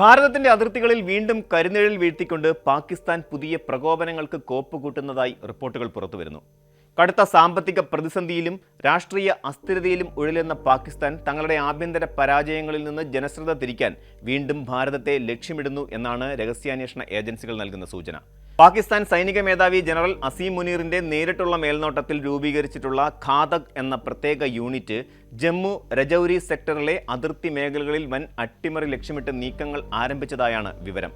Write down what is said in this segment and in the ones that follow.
ഭാരതത്തിന്റെ അതിർത്തികളിൽ വീണ്ടും കരുനിഴൽ വീഴ്ത്തിക്കൊണ്ട് പാകിസ്ഥാൻ പുതിയ പ്രകോപനങ്ങൾക്ക് കോപ്പ് കൂട്ടുന്നതായി റിപ്പോർട്ടുകൾ പുറത്തുവരുന്നു. കടുത്ത സാമ്പത്തിക പ്രതിസന്ധിയിലും രാഷ്ട്രീയ അസ്ഥിരതയിലും ഉഴലുന്ന പാകിസ്ഥാൻ തങ്ങളുടെ ആഭ്യന്തര പരാജയങ്ങളിൽ നിന്ന് ജനശ്രദ്ധ തിരിക്കാൻ വീണ്ടും ഭാരതത്തെ ലക്ഷ്യമിടുന്നു എന്നാണ് രഹസ്യാന്വേഷണ ഏജൻസികൾ നൽകുന്ന സൂചന. പാകിസ്ഥാൻ സൈനിക മേധാവി ജനറൽ അസീം മുനീറിന്റെ നേരിട്ടുള്ള മേൽനോട്ടത്തിൽ രൂപീകരിച്ചിട്ടുള്ള ഖാദക് എന്ന പ്രത്യേക യൂണിറ്റ് ജമ്മു രജൌരി സെക്ടറിലെ അതിർത്തി മേഖലകളിൽ വൻ അട്ടിമറി ലക്ഷ്യമിട്ട് നീക്കങ്ങൾ ആരംഭിച്ചതായാണ് വിവരം.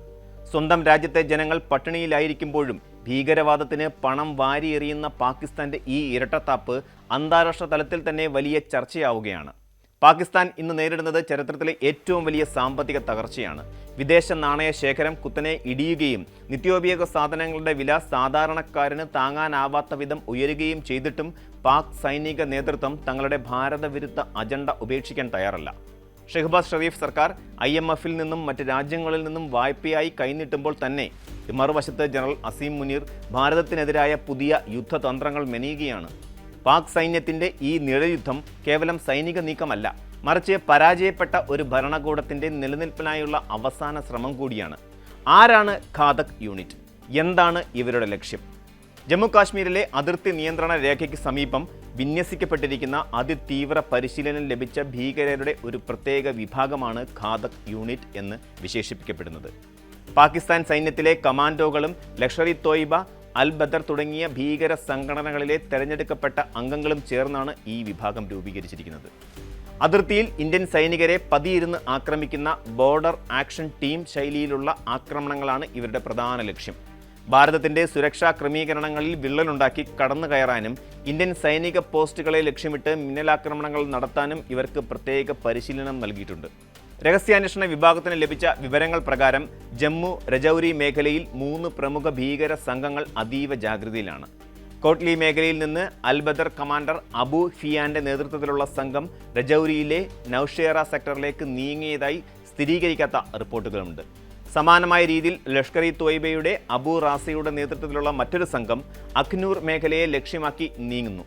സ്വന്തം രാജ്യത്തെ ജനങ്ങൾ പട്ടിണിയിലായിരിക്കുമ്പോഴും ഭീകരവാദത്തിന് പണം വാരിയെറിയുന്ന പാകിസ്ഥാന്റെ ഈ ഇരട്ടത്താപ്പ് അന്താരാഷ്ട്ര തലത്തിൽ തന്നെ വലിയ ചർച്ചയാവുകയാണ്. പാകിസ്ഥാൻ ഇന്ന് നേരിടുന്നത് ചരിത്രത്തിലെ ഏറ്റവും വലിയ സാമ്പത്തിക തകർച്ചയാണ്. വിദേശ നാണയ ശേഖരം കുത്തനെ ഇടിയുകയും നിത്യോപയോഗ സാധനങ്ങളുടെ വില സാധാരണക്കാരന് താങ്ങാനാവാത്ത വിധം ഉയരുകയും ചെയ്തിട്ടും പാക് സൈനിക നേതൃത്വം തങ്ങളുടെ ഭാരതവിരുദ്ധ അജണ്ട ഉപേക്ഷിക്കാൻ തയ്യാറല്ല. ഷെഹ്ബാസ് ഷെറീഫ് സർക്കാർ ഐ എം എഫിൽ നിന്നും മറ്റ് രാജ്യങ്ങളിൽ നിന്നും വായ്പയായി കൈനീട്ടുമ്പോൾ തന്നെ മറുവശത്ത് ജനറൽ അസീം മുനീർ ഭാരതത്തിനെതിരായ പുതിയ യുദ്ധതന്ത്രങ്ങൾ മെനയുകയാണ്. പാക് സൈന്യത്തിന്റെ ഈ നിഴയുദ്ധം കേവലം സൈനിക നീക്കമല്ല മറിച്ച് പരാജയപ്പെട്ട ഒരു ഭരണകൂടത്തിന്റെ നിലനിൽപ്പിനായുള്ള അവസാന ശ്രമം കൂടിയാണ്. ആരാണ് ഖാദക് യൂണിറ്റ്? എന്താണ് ഇവരുടെ ലക്ഷ്യം? ജമ്മു കാശ്മീരിലെ അതിർത്തി നിയന്ത്രണ രേഖയ്ക്ക് സമീപം വിന്യസിക്കപ്പെട്ടിരിക്കുന്ന അതിതീവ്ര പരിശീലനം ലഭിച്ച ഭീകരരുടെ ഒരു പ്രത്യേക വിഭാഗമാണ് ഖാദക് യൂണിറ്റ് എന്ന് വിശേഷിപ്പിക്കപ്പെടുന്നത്. പാകിസ്ഥാൻ സൈന്യത്തിലെ കമാൻഡോകളും ഇ തോയിബ അൽ ബദർ തുടങ്ങിയ ഭീകര സംഘടനകളിലെ തെരഞ്ഞെടുക്കപ്പെട്ട അംഗങ്ങളും ചേർന്നാണ് ഈ വിഭാഗം രൂപീകരിച്ചിരിക്കുന്നത്. അതിർത്തിയിൽ ഇന്ത്യൻ സൈനികരെ പതിയിരുന്ന് ആക്രമിക്കുന്ന ബോർഡർ ആക്ഷൻ ടീം ശൈലിയിലുള്ള ആക്രമണങ്ങളാണ് ഇവരുടെ പ്രധാന ലക്ഷ്യം. ഭാരതത്തിന്റെ സുരക്ഷാ ക്രമീകരണങ്ങളിൽ വിള്ളലുണ്ടാക്കി കടന്നു കയറാനും ഇന്ത്യൻ സൈനിക പോസ്റ്റുകളെ ലക്ഷ്യമിട്ട് മിന്നലാക്രമണങ്ങൾ നടത്താനും ഇവർക്ക് പ്രത്യേക പരിശീലനം നൽകിയിട്ടുണ്ട്. രഹസ്യാന്വേഷണ വിഭാഗത്തിന് ലഭിച്ച വിവരങ്ങൾ പ്രകാരം ജമ്മു രജൌരി മേഖലയിൽ മൂന്ന് പ്രമുഖ ഭീകര സംഘങ്ങൾ അതീവ ജാഗ്രതയിലാണ്. കോട്ട്ലി മേഖലയിൽ നിന്ന് അൽബദർ കമാൻഡർ അബു ഫിയാന്റെ നേതൃത്വത്തിലുള്ള സംഘം രജൌരിയിലെ നൌഷേറ സെക്ടറിലേക്ക് നീങ്ങിയതായി സ്ഥിരീകരിക്കാത്ത റിപ്പോർട്ടുകളുണ്ട് സമാനമായ രീതിയിൽ ലഷ്കർ ഇ തോയ്ബയുടെ അബു റാസയുടെ നേതൃത്വത്തിലുള്ള മറ്റൊരു സംഘം അഖ്നൂർ മേഖലയെ ലക്ഷ്യമാക്കി നീങ്ങുന്നു.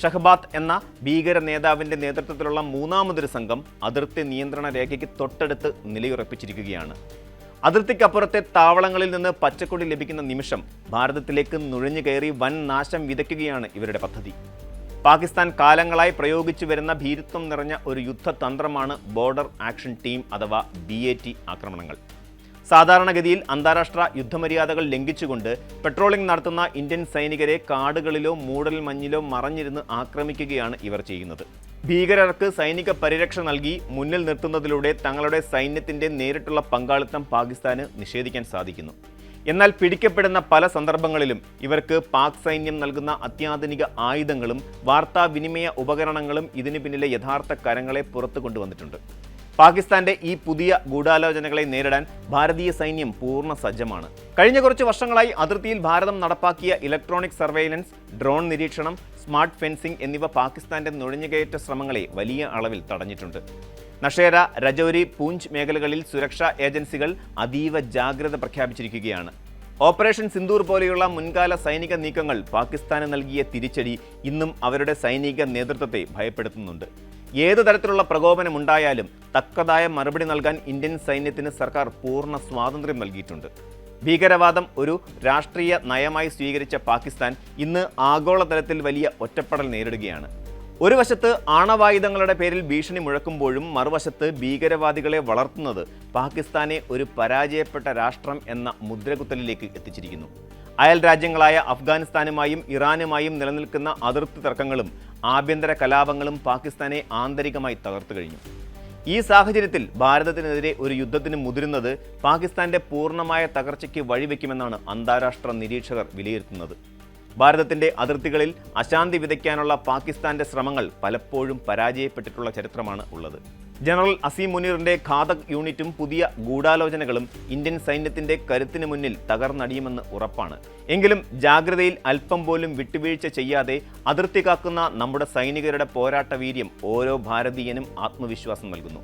ഷഹബാത്ത് എന്ന ഭീകര നേതാവിന്റെ നേതൃത്വത്തിലുള്ള മൂന്നാമതൊരു സംഘം അതിർത്തി നിയന്ത്രണ രേഖയ്ക്ക് തൊട്ടടുത്ത് നിലയുറപ്പിച്ചിരിക്കുകയാണ്. അതിർത്തിക്കപ്പുറത്തെ താവളങ്ങളിൽ നിന്ന് പച്ചക്കൊടി ലഭിക്കുന്ന നിമിഷം ഭാരതത്തിലേക്ക് നുഴഞ്ഞു കയറി വൻ നാശം വിതയ്ക്കുകയാണ് ഇവരുടെ പദ്ധതി. പാകിസ്ഥാൻ കാലങ്ങളായി പ്രയോഗിച്ചു വരുന്ന ഭീരുത്വം നിറഞ്ഞ ഒരു യുദ്ധതന്ത്രമാണ് ബോർഡർ ആക്ഷൻ ടീം അഥവാ ബി ആക്രമണങ്ങൾ. സാധാരണഗതിയിൽ അന്താരാഷ്ട്ര യുദ്ധമര്യാദകൾ ലംഘിച്ചുകൊണ്ട് പെട്രോളിംഗ് നടത്തുന്ന ഇന്ത്യൻ സൈനികരെ കാടുകളിലോ മൂടൽ മഞ്ഞിലോ മറഞ്ഞിരുന്ന് ആക്രമിക്കുകയാണ് ഇവർ ചെയ്യുന്നത്. ഭീകരർക്ക് സൈനിക പരിരക്ഷ നൽകി മുന്നിൽ നിർത്തുന്നതിലൂടെ തങ്ങളുടെ സൈന്യത്തിന്റെ നേരിട്ടുള്ള പങ്കാളിത്തം പാകിസ്ഥാന് നിഷേധിക്കാൻ സാധിക്കുന്നു. എന്നാൽ പിടിക്കപ്പെടുന്ന പല സന്ദർഭങ്ങളിലും ഇവർക്ക് പാക് സൈന്യം നൽകുന്ന അത്യാധുനിക ആയുധങ്ങളും വാർത്താവിനിമയ ഉപകരണങ്ങളും ഇതിനു പിന്നിലെ യഥാർത്ഥ കരങ്ങളെ പുറത്തു കൊണ്ടുവന്നിട്ടുണ്ട്. പാകിസ്ഥാന്റെ ഈ പുതിയ ഗൂഢാലോചനകളെ നേരിടാൻ ഭാരതീയ സൈന്യം പൂർണ സജ്ജമാണ്. കഴിഞ്ഞ കുറച്ച് വർഷങ്ങളായി അതിർത്തിയിൽ ഭാരതം നടപ്പാക്കിയ ഇലക്ട്രോണിക് സർവൈലൻസ് ഡ്രോൺ നിരീക്ഷണം സ്മാർട്ട് ഫെൻസിംഗ് എന്നിവ പാകിസ്ഥാന്റെ നുഴഞ്ഞുകയറ്റ ശ്രമങ്ങളെ വലിയ അളവിൽ തടഞ്ഞിട്ടുണ്ട്. നഷേര രജൌരി പൂഞ്ച് മേഖലകളിൽ സുരക്ഷാ ഏജൻസികൾ അതീവ ജാഗ്രത പ്രഖ്യാപിച്ചിരിക്കുകയാണ്. ഓപ്പറേഷൻ സിന്ദൂർ പോലെയുള്ള മുൻകാല സൈനിക നീക്കങ്ങൾ പാകിസ്ഥാന് നൽകിയ തിരിച്ചടി ഇന്നും അവരുടെ സൈനിക നേതൃത്വത്തെ ഭയപ്പെടുത്തുന്നുണ്ട്. ഏത് തരത്തിലുള്ള പ്രകോപനം ഉണ്ടായാലും തക്കതായ മറുപടി നൽകാൻ ഇന്ത്യൻ സൈന്യത്തിന് സർക്കാർ പൂർണ സ്വാതന്ത്ര്യം നൽകിയിട്ടുണ്ട്. ഭീകരവാദം ഒരു രാഷ്ട്രീയ നയമായി സ്വീകരിച്ച പാകിസ്ഥാൻ ഇന്ന് ആഗോളതലത്തിൽ വലിയ ഒറ്റപ്പെടൽ നേരിടുകയാണ്. ഒരു വശത്ത് ആണവായുധങ്ങളുടെ പേരിൽ ഭീഷണി മുഴക്കുമ്പോഴും മറുവശത്ത് ഭീകരവാദികളെ വളർത്തുന്നത് പാകിസ്ഥാനെ ഒരു പരാജയപ്പെട്ട രാഷ്ട്രം എന്ന മുദ്രകുത്തലിലേക്ക് എത്തിച്ചിരിക്കുന്നു. അയൽ രാജ്യങ്ങളായ അഫ്ഗാനിസ്ഥാനുമായും ഇറാനുമായും നിലനിൽക്കുന്ന അതിർത്തി തർക്കങ്ങളും ആഭ്യന്തര കലാപങ്ങളും പാകിസ്ഥാനെ ആന്തരികമായി തകർത്തു കഴിഞ്ഞു. ഈ സാഹചര്യത്തിൽ ഭാരതത്തിനെതിരെ ഒരു യുദ്ധത്തിന് മുതിരുന്നത് പാകിസ്ഥാന്റെ പൂർണമായ തകർച്ചയ്ക്ക് വഴിവെക്കുമെന്നാണ് അന്താരാഷ്ട്ര നിരീക്ഷകർ വിലയിരുത്തുന്നത്. ഭാരതത്തിന്റെ അതിർത്തികളിൽ അശാന്തി വിതയ്ക്കാനുള്ള പാകിസ്ഥാന്റെ ശ്രമങ്ങൾ പലപ്പോഴും പരാജയപ്പെട്ടിട്ടുള്ള ചരിത്രമാണ് ഉള്ളത്. ജനറൽ അസീം മുനീറിന്റെ ഘാതക് യൂണിറ്റും പുതിയ ഗൂഢാലോചനകളും ഇന്ത്യൻ സൈന്യത്തിന്റെ കരുത്തിന് മുന്നിൽ തകർന്നടിയുമെന്ന് ഉറപ്പാണ്. എങ്കിലും ജാഗ്രതയിൽ അല്പം പോലും വിട്ടുവീഴ്ച ചെയ്യാതെ അതിർത്തി കാക്കുന്ന നമ്മുടെ സൈനികരുടെ പോരാട്ട വീര്യം ഓരോ ഭാരതീയനും ആത്മവിശ്വാസം നൽകുന്നു.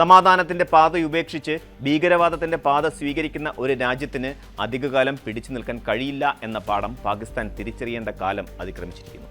സമാധാനത്തിന്റെ പാത ഉപേക്ഷിച്ച് ഭീകരവാദത്തിന്റെ പാത സ്വീകരിക്കുന്ന ഒരു രാജ്യത്തിന് അധികകാലം പിടിച്ചു നിൽക്കാൻ കഴിയില്ല എന്ന പാഠം പാകിസ്ഥാൻ തിരിച്ചറിയേണ്ട കാലം അതിക്രമിച്ചിരിക്കുന്നു.